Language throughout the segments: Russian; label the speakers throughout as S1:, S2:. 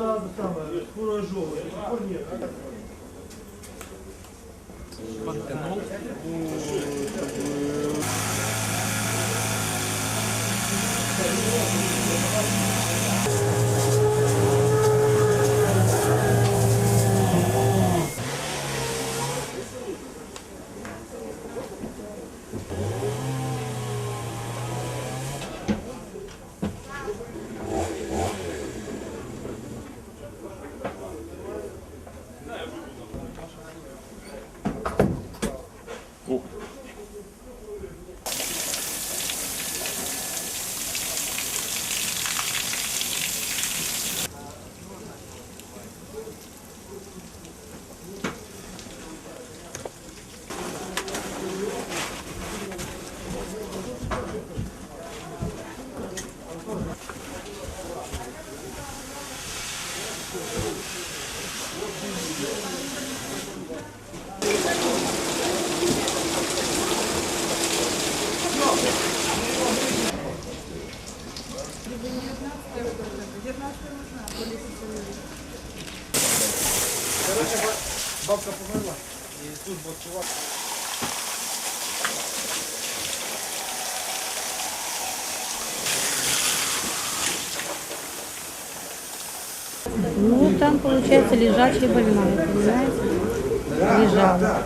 S1: уже та самая куражовая. До сих пор нет.
S2: Бабка померла. І тут був чувак.
S3: Ну, там, получается, лежачая больная, понимаете? Лежала.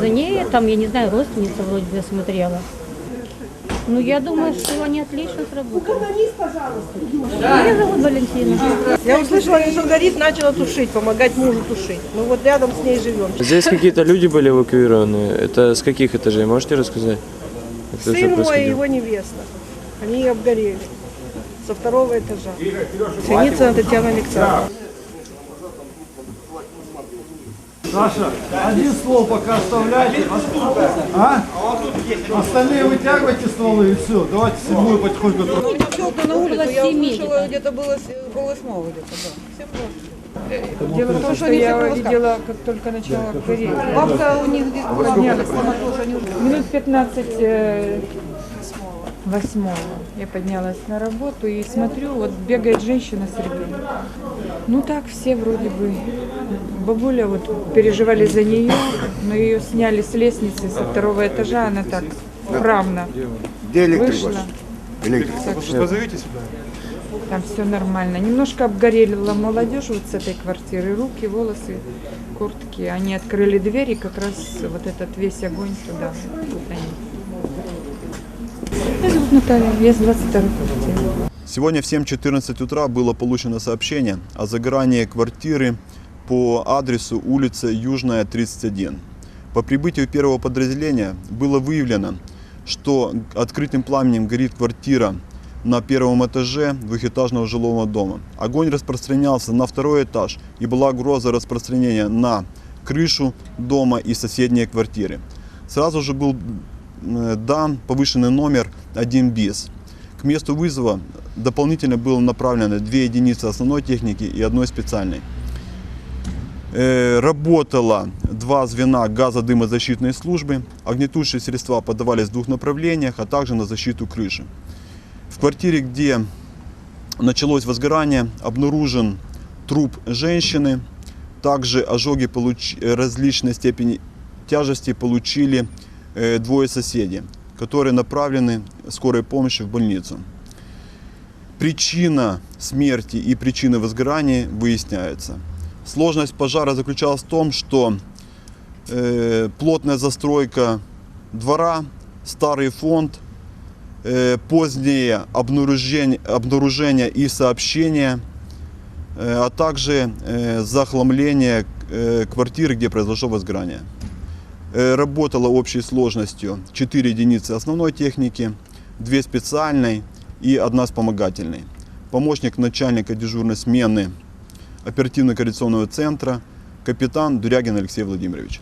S3: За ней, там, я не знаю, родственница вроде бы смотрела. Ну, я думаю, что они отлично сработали. Меня зовут Валентина.
S4: Я услышала, что горит, начала тушить, помогать мужу тушить. Мы вот рядом с ней живем.
S5: Здесь какие-то люди были эвакуированы. Это с каких этажей? Можете рассказать? Это
S4: Сын мой и его невеста. Они обгорели со второго этажа. Синицына Татьяна Александровна.
S1: Саша, один ствол пока оставляйте. А? Остальные вытягивайте стволы и все. Давайте седьмую потихоньку.
S4: Ну, щелкну на улицу, я услышала
S3: где-то.
S4: было восьмого где-то, да.
S6: Дело в том, что я видела, как только начала гореть.
S4: Бабка у них где-то была, сама тоже,
S6: Минут 15 э, восьмого я поднялась на работу и смотрю, вот бегает женщина с ребенком. Ну так все вроде бы. Бабуля вот переживали за нее, но ее сняли с лестницы со второго этажа, она так вправно
S7: Где электрик
S6: вышла.
S7: ваш? Электрик.
S6: Так что
S2: Позовите сюди.
S6: там все нормально. Немножко обгорела молодежь вот с этой квартиры, руки, волосы, куртки. Они открыли двери, как раз вот этот весь огонь туда. Вот они. Меня зовут Наталья, я с 22 квартиры.
S7: Сегодня в 7.14 утра было получено сообщение о загорании квартиры по адресу улица Южная, 31. По прибытию первого подразделения было выявлено, что открытым пламенем горит квартира на первом этаже двухэтажного жилого дома. Огонь распространялся на второй этаж и была угроза распространения на крышу дома и соседние квартиры. Сразу же был дан повышенный номер 1 БИС. К месту вызова дополнительно было направлено две единицы основной техники и одной специальной. Э, Работало два звена газодымозащитной службы. Огнетушие средства подавались в двух направлениях, а также на защиту крыши. В квартире, где началось возгорание, обнаружен труп женщины. Также ожоги получ- э, различной степени тяжести получили э, двое соседей, которые направлены скорой помощи в больницу. Причина смерти и причины возгорания выясняются. Сложность пожара заключалась в том, что э, плотная застройка двора, старый фонд, э, позднее обнаружение, обнаружение и сообщение, э, а также э, захламление э, квартиры, где произошло возгорание. Э, Работала общей сложностью 4 единицы основной техники, 2 специальной и одна вспомогательной. Помощник начальника дежурной смены оперативно-координационного центра, капитан Дурягин Алексей Владимирович.